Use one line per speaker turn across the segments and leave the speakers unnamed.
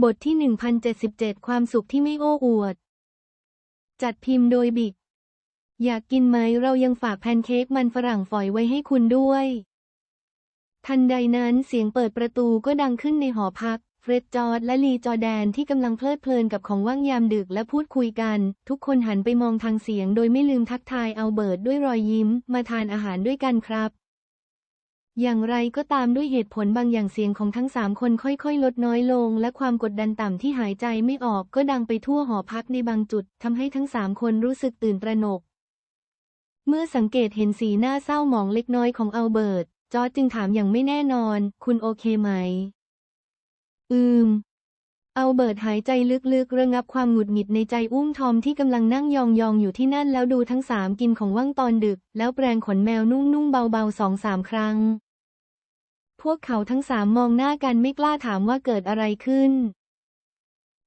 บทที่ 1077 ความสุขที่ไม่โอ้อวด จัดพิมพ์โดยบิก อยากกินไหมเรายังฝากแพนเค้กมันฝรั่งฝอยไว้ให้คุณด้วย ทันใดนั้นเสียงเปิดประตูก็ดังขึ้นในหอพัก เฟร็ดจอร์ดและลีจอแดนที่กำลังเพลิดเพลินกับของว่างยามดึกและพูดคุยกัน ทุกคนหันไปมองทางเสียงโดยไม่ลืมทักทายเอัลเบิร์ตด้วยรอยยิ้ม มาทานอาหารด้วยกันครับ อย่างไรก็ตามด้วยเหตุผลบางอย่างเสียงของทั้งสามคนค่อยๆ ลดน้อยลง และความกดดันต่ำที่หายใจไม่ออกก็ดังไปทั่วหอพักในบางจุดทำให้ทั้งสามคนรู้สึกตื่นตระหนก เมื่อสังเกตเห็นสีหน้าเศร้าหมองเล็กน้อยของอัลเบิร์ตจอร์จจึงถามอย่างไม่แน่นอน คุณโอเคไหม อืม เอัลเบิร์ตหายใจลึกๆ ระงับความหงุดหงิดในใจอุ้มทอมที่กำลังนั่งยองๆ อยู่ที่นั่นแล้วดูทั้งสามกินของว่างตอนดึก แล้วแปรงขนแมวนุ่งๆ เบาๆสองสามครั้ง พวกเขาทั้งสามมองหน้ากันไม่กล้าถามว่าเกิดอะไรขึ้น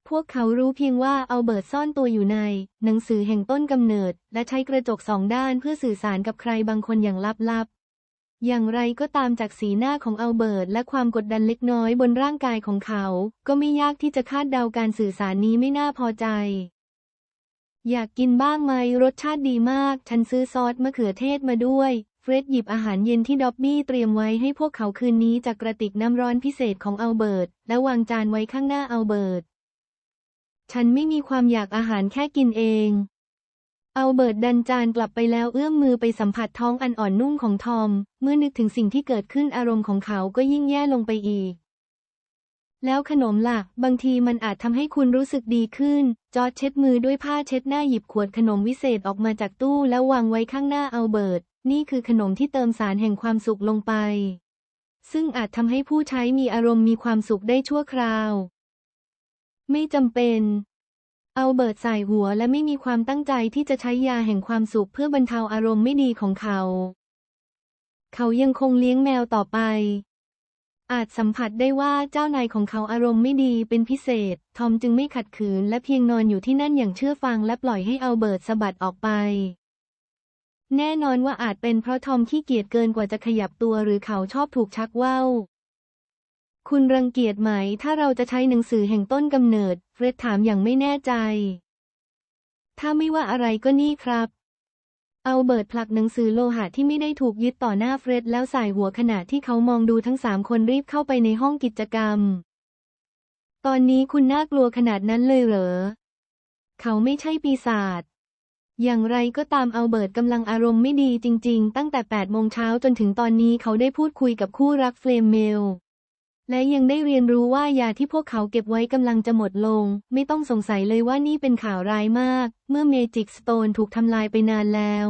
พวกเขารู้เพียงว่าเอัลเบิร์ตซ่อนตัวอยู่ใน หนังสือแห่งต้นกำเนิด และใช้กระจกสองด้านเพื่อสื่อสารกับใครบางคนอย่างลับๆ อย่างไรก็ตามจากสีหน้าของอัลเบิร์ตและความกดดันเล็กน้อยบนร่างกายของเขา ก็ไม่ยากที่จะคาดเดาการสื่อสารนี้ไม่น่าพอใจ อยากกินบ้างไหมรสชาติดีมาก ฉันซื้อซอสมะเขือเทศมาด้วย เฟร็ดหยิบอาหารเย็นที่ด็อบบี้เตรียมไว้ให้พวกเขาคืนนี้จากกระติกน้ำร้อนพิเศษของอัลเบิร์ตและวางจานไว้ข้างหน้าอัลเบิร์ตฉันไม่มีความอยากอาหารแค่กินเอง เอัลเบิร์ตดันจานกลับไปแล้วเอื้อมมือไปสัมผัสท้องอันอ่อนนุ่มของทอม เมื่อนึกถึงสิ่งที่เกิดขึ้นอารมณ์ของเขาก็ยิ่งแย่ลงไปอีก แล้วขนมล่ะ บางทีมันอาจทำให้คุณรู้สึกดีขึ้น จอร์จเช็ดมือด้วยผ้าเช็ดหน้าหยิบขวดขนมวิเศษออกมาจากตู้แล้ววางไว้ข้างหน้าเอัลเบิร์ตนี่คือขนมที่เติมสารแห่งความสุขลงไป ซึ่งอาจทำให้ผู้ใช้มีอารมณ์มีความสุขได้ชั่วคราว ไม่จำเป็น เอัลเบิร์ตใส่หัวและไม่มีความตั้งใจที่จะใช้ยาแห่งความสุขเพื่อบรรเทาอารมณ์ไม่ดีของเขา เขายังคงเลี้ยงแมวต่อไป อาจสัมผัสได้ว่าเจ้านายของเขาอารมณ์ไม่ดีเป็นพิเศษ ทอมจึงไม่ขัดขืนและเพียงนอนอยู่ที่นั่นอย่างเชื่อฟังและปล่อยให้เอัลเบิร์ตสะบัดออกไป แน่นอนว่าอาจเป็นเพราะทอมขี้เกียจเกินกว่าจะขยับตัวหรือเขาชอบถูกชักว่าวคุณรังเกียจไหม ถ้าเราจะใช้หนังสือแห่งต้นกำเนิด เฟร็ดถามอย่างไม่แน่ใจ ถ้าไม่ว่าอะไรก็นี่ครับ เอัลเบิร์ตผลักหนังสือโลหะที่ไม่ได้ถูกยึดต่อหน้าเฟร็ดแล้วใส่หัวขณะที่เขามองดูทั้งสามคนรีบเข้าไปในห้องกิจกรรม ตอนนี้คุณน่ากลัวขนาดนั้นเลยเหรอ เขาไม่ใช่ปีศาจอย่างไรก็ตามเอัลเบิร์ตกำลังอารมณ์ไม่ดีจริง ๆ ตั้งแต่ 8 โมงเช้าจนถึงตอนนี้เขาได้พูดคุยกับคู่รักเฟลมเมล และยังได้เรียนรู้ว่ายาที่พวกเขาเก็บไว้กำลังจะหมดลง ไม่ต้องสงสัยเลยว่านี่เป็นข่าวร้ายมาก เมื่อเมจิกสโตนถูกทำลายไปนานแล้ว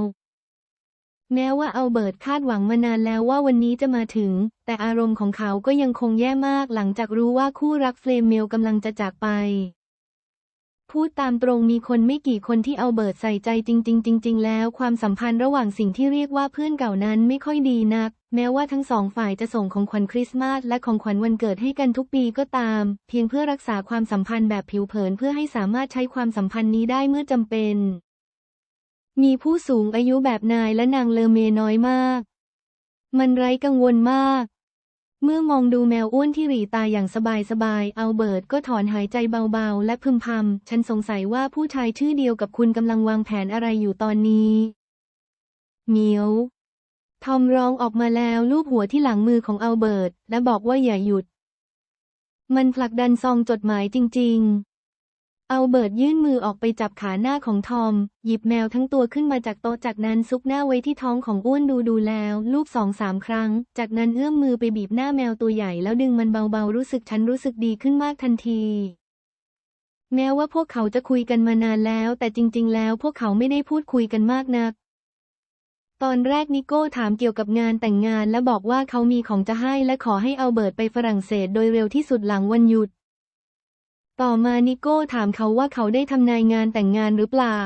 แม้ว่าเอาเบิร์ตคาดหวังมานานแล้วว่าวันนี้จะมาถึง แต่อารมณ์ของเขาก็ยังคงแย่มากหลังจากรู้ว่าคู่รักเฟลมเมลกำลังจะจากไป พูดตามตรงมีคนไม่กี่คนที่เอัลเบิร์ตใส่ใจจริง ๆ จริง ๆ แล้วความสัมพันธ์ระหว่างสิ่งที่เรียกว่าเพื่อนเก่านั้นไม่ค่อยดีนัก แม้ว่าทั้งสองฝ่ายจะส่งของขวัญคริสต์มาสและของขวัญวันเกิดให้กันทุกปีก็ตาม เพียงเพื่อรักษาความสัมพันธ์แบบผิวเผินเพื่อให้สามารถใช้ความสัมพันธ์นี้ได้เมื่อจำเป็น มีผู้สูงอายุแบบนายและนางเลอเมน้อยมาก มันไร้กังวลมาก เมื่อมองดูแมวอ้วนที่หรีตาอย่างสบายๆ อัลเบิร์ตก็ถอนหายใจเบาๆ และพึมพำ ฉันสงสัยว่าผู้ชายชื่อเดียวกับคุณกำลังวางแผนอะไรอยู่ตอนนี้เหมียว ทอมร้องออกมาแล้วลูบหัวที่หลังมือของอัลเบิร์ตและบอกว่าอย่าหยุด มันผลักดันซองจดหมายจริง ๆอัลเบิร์ตยื่นมือออกไปจับขาหน้าของทอม หยิบแมวทั้งตัวขึ้นมาจากโต๊ะจากนั้นซุกหน้าไว้ที่ท้องของอ้วนดูดูแล้ว ลูบสองสามครั้ง จากนั้นเอื้อมมือไปบีบหน้าแมวตัวใหญ่แล้วดึงมันเบาๆรู้สึกฉันรู้สึกดีขึ้นมากทันทีแม้ว่าพวกเขาจะคุยกันมานานแล้ว แต่จริง ๆ แล้วพวกเขาไม่ได้พูดคุยกันมากนัก ตอนแรกนิโก้ถามเกี่ยวกับงานแต่งงานและบอกว่าเขามีของจะให้และขอให้เอัลเบิร์ตไปฝรั่งเศสโดยเร็วที่สุดหลังวันหยุด ต่อมานิโก้ถามเขาว่าเขาได้ทำนายงานแต่งงานหรือเปล่า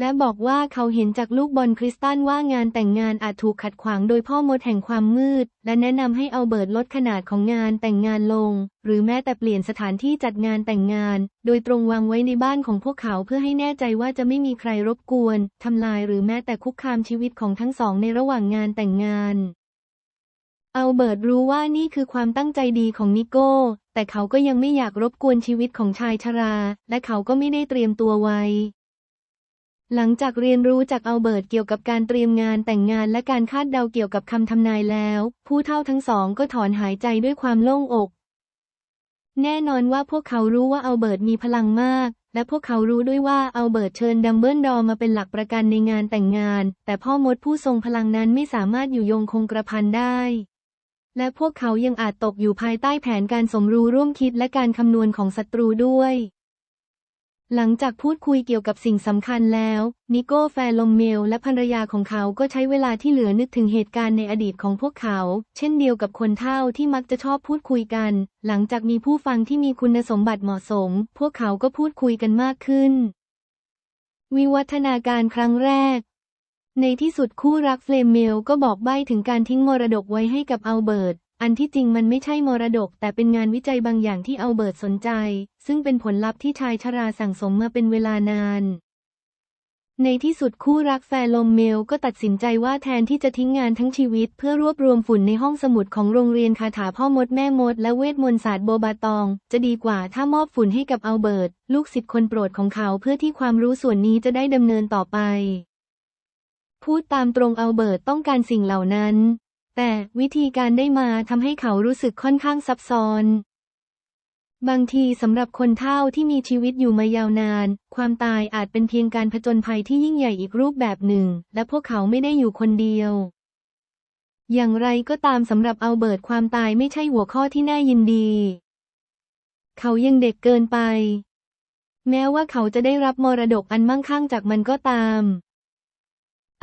และบอกว่าเขาเห็นจากลูกบอลคริสตัลว่างานแต่งงานอาจถูกขัดขวางโดยพ่อมดแห่งความมืด และแนะนำให้เอัลเบิร์ตลดขนาดของงานแต่งงานลง หรือแม้แต่เปลี่ยนสถานที่จัดงานแต่งงาน โดยตรงวางไว้ในบ้านของพวกเขาเพื่อให้แน่ใจว่าจะไม่มีใครรบกวนทำลายหรือแม้แต่คุกคามชีวิตของทั้งสองในระหว่างงานแต่งงานอัลเบิร์ตรู้ว่านี่คือความตั้งใจดีของนิโก้ แต่เขาก็ยังไม่อยากรบกวนชีวิตของชายชรา และเขาก็ไม่ได้เตรียมตัวไว้ หลังจากเรียนรู้จากอัลเบิร์ตเกี่ยวกับการเตรียมงานแต่งงานและการคาดเดาเกี่ยวกับคำทำนายแล้ว ผู้เฒ่าทั้งสองก็ถอนหายใจด้วยความโล่งอก แน่นอนว่าพวกเขารู้ว่าอัลเบิร์ตมีพลังมาก และพวกเขารู้ด้วยว่าอัลเบิร์ตเชิญดัมเบิลดอร์มาเป็นหลักประกันในงานแต่งงาน แต่พ่อมดผู้ทรงพลังนั้นไม่สามารถอยู่ยงคงกระพันได้ และพวกเขายังอาจตกอยู่ภายใต้แผนการสมรู้ร่วมคิดและการคำนวณของศัตรูด้วย หลังจากพูดคุยเกี่ยวกับสิ่งสำคัญแล้ว นิโก้แฟลมเมลและภรรยาของเขาก็ใช้เวลาที่เหลือนึกถึงเหตุการณ์ในอดีตของพวกเขา เช่นเดียวกับคนเฒ่าที่มักจะชอบพูดคุยกัน หลังจากมีผู้ฟังที่มีคุณสมบัติเหมาะสม พวกเขาก็พูดคุยกันมากขึ้นวิวัฒนาการครั้งแรก ในที่สุดคู่รักเฟลมเมลก็บอกใบ้ถึงการทิ้งมรดกไว้ให้กับอัลเบิร์ต อันที่จริงมันไม่ใช่มรดก แต่เป็นงานวิจัยบางอย่างที่อัลเบิร์ตสนใจ ซึ่งเป็นผลลัพธ์ที่ชายชราสั่งสมมาเป็นเวลานาน ในที่สุดคู่รักแฟลมเมลก็ตัดสินใจว่าแทนที่จะทิ้งงานทั้งชีวิต เพื่อรวบรวมฝุ่นในห้องสมุดของโรงเรียนคาถาพ่อมดแม่มด และเวทมนต์ศาสตร์โบบาตอง จะดีกว่าถ้ามอบฝุ่นให้กับอัลเบิร์ตลูกศิษย์คนโปรดของเขาเพื่อที่ความรู้ส่วนนี้จะได้ดำเนินต่อไป พูดตามตรงอัลเบิร์ตต้องการสิ่งเหล่านั้น แต่วิธีการได้มาทำให้เขารู้สึกค่อนข้างซับซ้อน บางทีสำหรับคนเฒ่าที่มีชีวิตอยู่มายาวนาน ความตายอาจเป็นเพียงการผจญภัยที่ยิ่งใหญ่อีกรูปแบบหนึ่ง และพวกเขาไม่ได้อยู่คนเดียว อย่างไรก็ตามสำหรับอัลเบิร์ตความตายไม่ใช่หัวข้อที่น่ายินดี เขายังเด็กเกินไป แม้ว่าเขาจะได้รับมรดกอันมั่งคั่งจากมันก็ตาม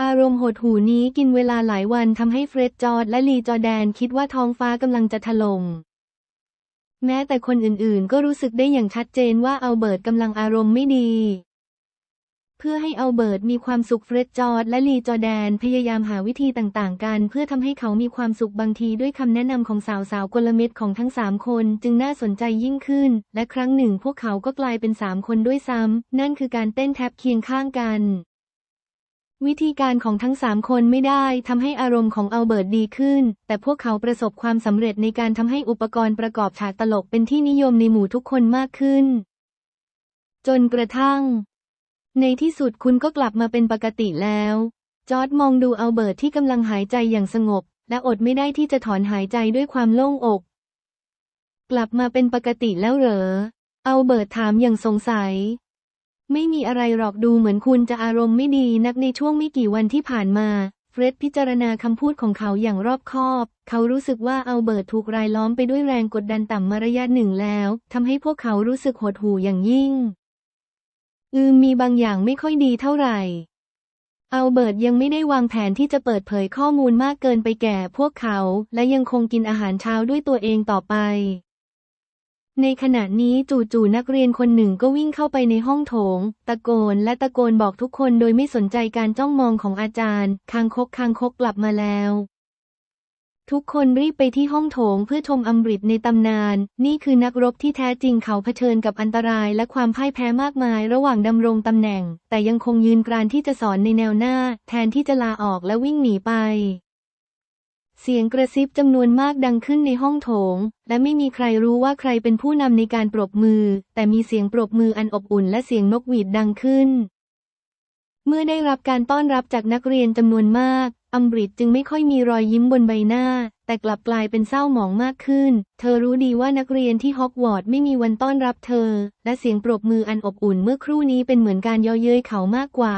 อารมณ์หดหูนี้กินเวลาหลายวันทำให้เฟร็ดจอร์ดและลีจอแดนคิดว่าท้องฟ้ากำลังจะถล่มแม้แต่คนอื่นๆ ก็รู้สึกได้อย่างชัดเจนว่าอัลเบิร์ตกำลังอารมณ์ไม่ดี เพื่อให้อัลเบิร์ตมีความสุขเฟร็ดจอร์ดและลีจอแดนพยายามหาวิธีต่างๆ กัน เพื่อทำให้เขามีความสุขบางทีด้วยคำแนะนำของสาวๆกลเม็ดของทั้งสามคนจึงน่าสนใจยิ่งขึ้น และครั้งหนึ่งพวกเขาก็กลายเป็นสามคนด้วยซ้ำนั่นคือการเต้นแท็บเคียงข้างกัน วิธีการของทั้งสามคนไม่ได้ทำให้อารมณ์ของอัลเบิร์ตดีขึ้น แต่พวกเขาประสบความสำเร็จในการทำให้อุปกรณ์ประกอบฉากตลกเป็นที่นิยมในหมู่ทุกคนมากขึ้น จนกระทั่ง ในที่สุดคุณก็กลับมาเป็นปกติแล้ว จอร์ดมองดูอัลเบิร์ตที่กำลังหายใจอย่างสงบ และอดไม่ได้ที่จะถอนหายใจด้วยความโล่งอก กลับมาเป็นปกติแล้วเหรออัลเบิร์ตถามอย่างสงสัย ไม่มีอะไรหรอกดูเหมือนคุณจะอารมณ์ไม่ดีนักในช่วงไม่กี่วันที่ผ่านมาเฟร็ดพิจารณาคำพูดของเขาอย่างรอบคอบ เขารู้สึกว่าเอัลเบิร์ตถูกรายล้อมไปด้วยแรงกดดันต่ำมาระยะหนึ่งแล้วทำให้พวกเขารู้สึกหดหู่อย่างยิ่ง อืมมีบางอย่างไม่ค่อยดีเท่าไหร่ เอัลเบิร์ตยังไม่ได้วางแผนที่จะเปิดเผยข้อมูลมากเกินไปแก่พวกเขา และยังคงกินอาหารเช้าด้วยตัวเองต่อไป ในขณะนี้จู่ๆนักเรียนคนหนึ่งก็วิ่งเข้าไปในห้องโถง ตะโกนและตะโกนบอกทุกคนโดยไม่สนใจการจ้องมองของอาจารย์คางคกคางคกกลับมาแล้ว ทุกคนรีบไปที่ห้องโถงเพื่อชมอัมบริดในตำนาน นี่คือนักรบที่แท้จริงเขาเผชิญกับอันตรายและความพ่ายแพ้มากมายระหว่างดำรงตำแหน่ง แต่ยังคงยืนกรานที่จะสอนในแนวหน้า แทนที่จะลาออกและวิ่งหนีไป เสียงกระซิบจำนวนมากดังขึ้นในห้องโถง และไม่มีใครรู้ว่าใครเป็นผู้นำในการปรบมือ แต่มีเสียงปรบมืออันอบอุ่นและเสียงนกหวีดดังขึ้น เมื่อได้รับการต้อนรับจากนักเรียนจำนวนมาก อัมบริดจึงไม่ค่อยมีรอยยิ้มบนใบหน้า แต่กลับกลายเป็นเศร้าหมองมากขึ้น เธอรู้ดีว่านักเรียนที่ฮอกวอตส์ไม่มีวันต้อนรับเธอ และเสียงปรบมืออันอบอุ่นเมื่อครู่นี้เป็นเหมือนการเย่อเย้ยเขามากกว่า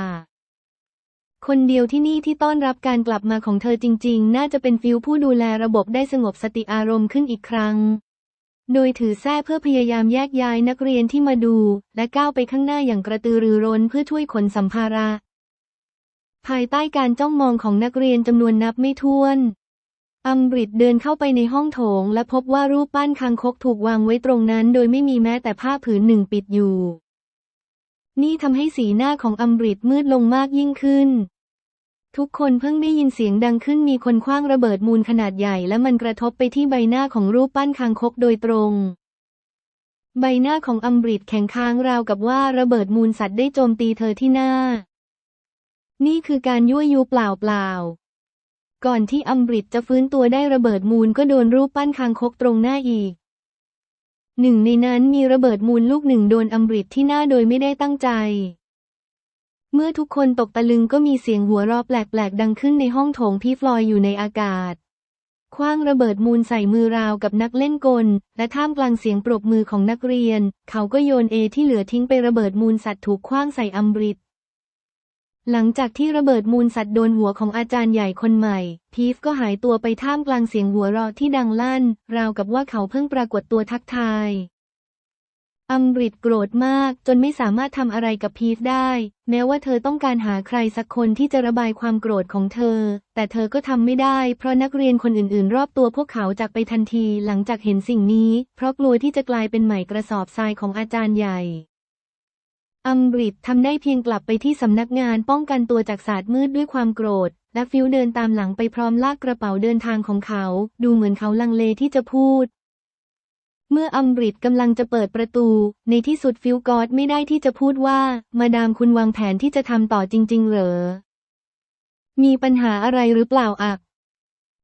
คนเดียวที่นี่ที่ต้อนรับการกลับมาของเธอจริง ๆ น่าจะเป็นฟิลผู้ดูแลระบบได้สงบสติอารมณ์ขึ้นอีกครั้ง โดยถือแส้เพื่อพยายามแยกย้ายนักเรียนที่มาดู และก้าวไปข้างหน้าอย่างกระตือรือร้นเพื่อช่วยขนสัมภาระ ภายใต้การจ้องมองของนักเรียนจำนวนนับไม่ถ้วน อัมบริดเดินเข้าไปในห้องโถง และพบว่ารูปปั้นคางคกถูกวางไว้ตรงนั้น โดยไม่มีแม้แต่ผ้าผืนหนึ่งปิดอยู่ นี่ทำให้สีหน้าของอัมบริดมืดลงมากยิ่งขึ้น ทุกคนเพิ่งได้ยินเสียงดังขึ้นมีคนคว้างระเบิดมูลขนาดใหญ่และมันกระทบไปที่ใบหน้าของรูปปั้นคางคกโดยตรง ใบหน้าของอัมบริดแข็งค้างราวกับว่าระเบิดมูลสัตว์ได้โจมตีเธอที่หน้า นี่คือการยั่วยุเปล่าๆก่อนที่อัมบริดจะฟื้นตัวได้ระเบิดมูลก็โดนรูปปั้นคางคกตรงหน้าอีก หนึ่งในนั้นมีระเบิดมูลลูกหนึ่งโดนอัมบริดที่หน้าโดยไม่ได้ตั้งใจ เมื่อทุกคนตกตะลึงก็มีเสียงหัวเราะแปลกๆ ดังขึ้นในห้องโถงที่ฟลอยอยู่ในอากาศคว้างระเบิดมูลใส่มือราวกับนักเล่นกล และท่ามกลางเสียงปรบมือของนักเรียน เขาก็โยนเอที่เหลือทิ้งไประเบิดมูลสัตว์ถูกคว้างใส่อัมบริดหลังจากที่ระเบิดมูลสัตว์โดนหัวของอาจารย์ใหญ่คนใหม่ พีฟก็หายตัวไปท่ามกลางเสียงหัวเราะที่ดังลั่น ราวกับว่าเขาเพิ่งปรากฏตัวทักทาย อัมริดโกรธมากจนไม่สามารถทำอะไรกับพีฟได้ แม้ว่าเธอต้องการหาใครสักคนที่จะระบายความโกรธของเธอ แต่เธอก็ทำไม่ได้เพราะนักเรียนคนอื่นๆ รอบตัวพวกเขาจากไปทันทีหลังจากเห็นสิ่งนี้ เพราะกลัวที่จะกลายเป็นไหมกระสอบทรายของอาจารย์ใหญ่อัมบริดทำได้เพียงกลับไปที่สำนักงานป้องกันตัวจากศาสตร์มืดด้วยความโกรธ และฟิลเดินตามหลังไปพร้อมลากกระเป๋าเดินทางของเขา ดูเหมือนเขาลังเลที่จะพูด เมื่ออัมบริดกำลังจะเปิดประตู ในที่สุดฟิลกอดไม่ได้ที่จะพูดว่า มาดามคุณวางแผนที่จะทำต่อจริง ๆ เหรอ มีปัญหาอะไรหรือเปล่าอัก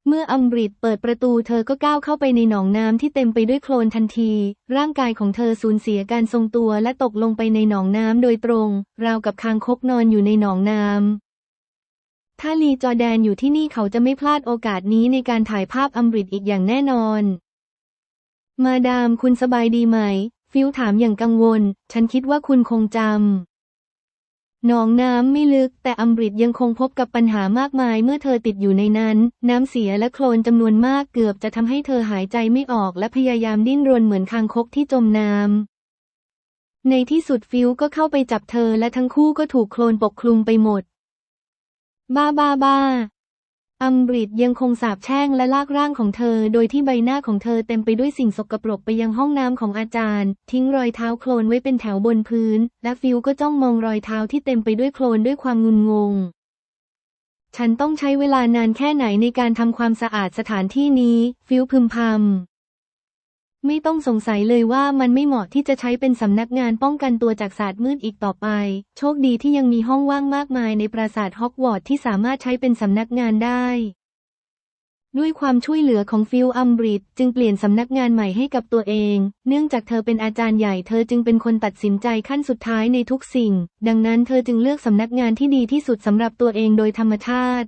เมื่ออัมบริดเปิดประตูเธอก็ก้าวเข้าไปในหนองน้ำที่เต็มไปด้วยโคลนทันที ร่างกายของเธอสูญเสียการทรงตัวและตกลงไปในหนองน้ำโดยตรง ราวกับคางคกนอนอยู่ในหนองน้ำถ้าลีจอแดนอยู่ที่นี่เขาจะไม่พลาดโอกาสนี้ในการถ่ายภาพอัมริดอีกอย่างแน่นอน มาดามคุณสบายดีไหม ฟิลถามอย่างกังวล ฉันคิดว่าคุณคงจำหนองน้ำไม่ลึก แต่อัมบริดยังคงพบกับปัญหามากมายเมื่อเธอติดอยู่ในนั้น น้ำเสียและโคลนจำนวนมากเกือบจะทำให้เธอหายใจไม่ออกและพยายามดิ้นรนเหมือนคางคกที่จมน้ำในที่สุดฟิลก็เข้าไปจับเธอและทั้งคู่ก็ถูกโคลนปกคลุมไปหมด บ้าบ้าบ้า อัมบริดยังคงสาบแช่งและลากร่างของเธอ โดยที่ใบหน้าของเธอเต็มไปด้วยสิ่งสกปรกไปยังห้องน้ำของอาจารย์ ทิ้งรอยเท้าโคลนไว้เป็นแถวบนพื้น และฟิลก็จ้องมองรอยเท้าที่เต็มไปด้วยโคลนด้วยความงุนงง ฉันต้องใช้เวลานานแค่ไหนในการทำความสะอาดสถานที่นี้ ฟิลพึมพำ ไม่ต้องสงสัยเลยว่ามันไม่เหมาะที่จะใช้เป็นสำนักงานป้องกันตัวจากศาสตร์มืดอีกต่อไป โชคดีที่ยังมีห้องว่างมากมายในปราสาทฮอกวอตส์ที่สามารถใช้เป็นสำนักงานได้ ด้วยความช่วยเหลือของฟิลอัมบริดจึงเปลี่ยนสำนักงานใหม่ให้กับตัวเอง เนื่องจากเธอเป็นอาจารย์ใหญ่เธอจึงเป็นคนตัดสินใจขั้นสุดท้ายในทุกสิ่ง ดังนั้นเธอจึงเลือกสำนักงานที่ดีที่สุดสำหรับตัวเองโดยธรรมชาติ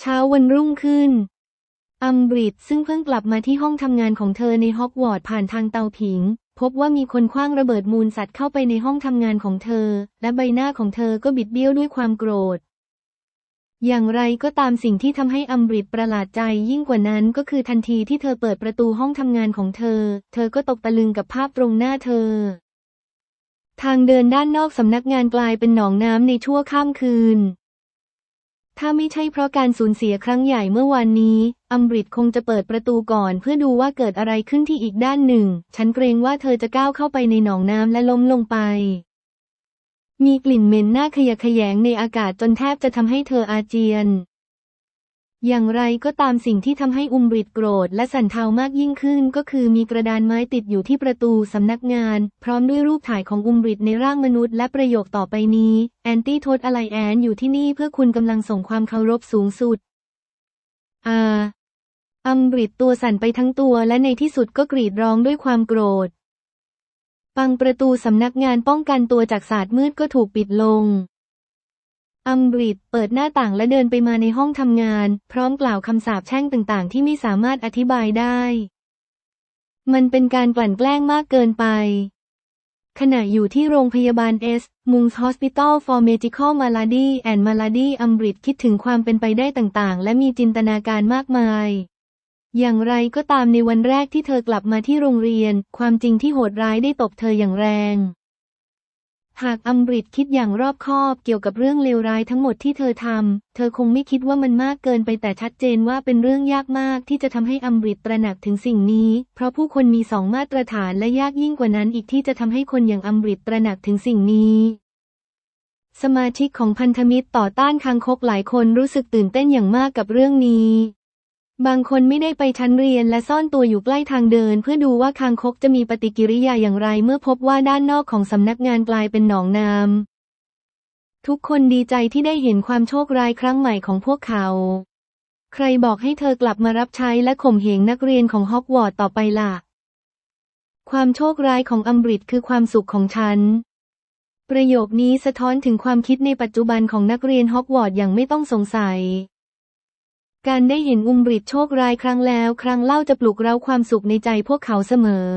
เช้าวันรุ่งขึ้น อัมบริดซึ่งเพิ่งกลับมาที่ห้องทำงานของเธอในฮอกวอตส์ผ่านทางเตาผิง พบว่ามีคนคว้างระเบิดมูลสัตว์เข้าไปในห้องทำงานของเธอ และใบหน้าของเธอก็บิดเบี้ยวด้วยความโกรธ อย่างไรก็ตามสิ่งที่ทำให้อัมบริดประหลาดใจยิ่งกว่านั้นก็คือทันทีที่เธอเปิดประตูห้องทำงานของเธอ เธอก็ตกตะลึงกับภาพตรงหน้าเธอ ทางเดินด้านนอกสำนักงานกลายเป็นหนองน้ำในชั่วข้ามคืน ถ้าไม่ใช่เพราะการสูญเสียครั้งใหญ่เมื่อวานนี้ อัมบริดคงจะเปิดประตูก่อนเพื่อดูว่าเกิดอะไรขึ้นที่อีกด้านหนึ่ง ฉันเกรงว่าเธอจะก้าวเข้าไปในหนองน้ำและล้มลงไป มีกลิ่นเหม็นหน้าขยะแขยงในอากาศจนแทบจะทำให้เธออาเจียน อย่างไรก็ตามสิ่งที่ทำให้อุมบริดโกรธและสั่นเทามากยิ่งขึ้น ก็คือมีกระดานไม้ติดอยู่ที่ประตูสำนักงาน พร้อมด้วยรูปถ่ายของอุมบริดในร่างมนุษย์และประโยคต่อไปนี้แอนตี้โทษอะไรแอนอยู่ที่นี่เพื่อคุณกำลังส่งความเคารพสูงสุดอาอัมบริดตัวสั่นไปทั้งตัวและในที่สุดก็กรีดร้องด้วยความโกรธปังประตูสำนักงานป้องกันตัวจากศาสตร์มืดก็ถูกปิดลง อัมบริดเปิดหน้าต่างและเดินไปมาในห้องทำงาน พร้อมกล่าวคำสาปแช่งต่างๆ ที่ไม่สามารถอธิบายได้ มันเป็นการกลั่นแกล้งมากเกินไป ขณะอยู่ที่โรงพยาบาลเอสมุงส์ Hospital for Medical Malady and Malady อัมบริดคิดถึงความเป็นไปได้ต่างๆ และมีจินตนาการมากมายอย่างไรก็ตามในวันแรกที่เธอกลับมาที่โรงเรียน ความจริงที่โหดร้ายได้ตบเธออย่างแรง หากอัมบริดคิดอย่างรอบคอบเกี่ยวกับเรื่องเลวร้ายทั้งหมดที่เธอทำ เธอคงไม่คิดว่ามันมากเกินไปแต่ชัดเจนว่าเป็นเรื่องยากมากที่จะทำให้อัมบริดตระหนักถึงสิ่งนี้ เพราะผู้คนมีสองมาตรฐานและยากยิ่งกว่านั้นอีกที่จะทำให้คนอย่างอัมบริดตระหนักถึงสิ่งนี้สมาชิกของพันธมิตรต่อต้านคางคกหลายคนรู้สึกตื่นเต้นอย่างมากกับเรื่องนี้ บางคนไม่ได้ไปชั้นเรียนและซ่อนตัวอยู่ใกล้ทางเดิน เพื่อดูว่าคางคกจะมีปฏิกิริยาอย่างไรเมื่อพบว่าด้านนอกของสำนักงานกลายเป็นหนองน้ำทุกคนดีใจที่ได้เห็นความโชคร้ายครั้งใหม่ของพวกเขา ใครบอกให้เธอกลับมารับใช้และข่มเหงนักเรียนของฮอกวอตส์ต่อไปล่ะ ความโชคร้ายของอัมบริดคือความสุขของฉัน ประโยคนี้สะท้อนถึงความคิดในปัจจุบันของนักเรียนฮอกวอตส์อย่างไม่ต้องสงสัย การได้เห็นอุมบริดโชคร้ายครั้งแล้ว ครั้งเล่าจะปลุกเร้าความสุขในใจพวกเขาเสมอ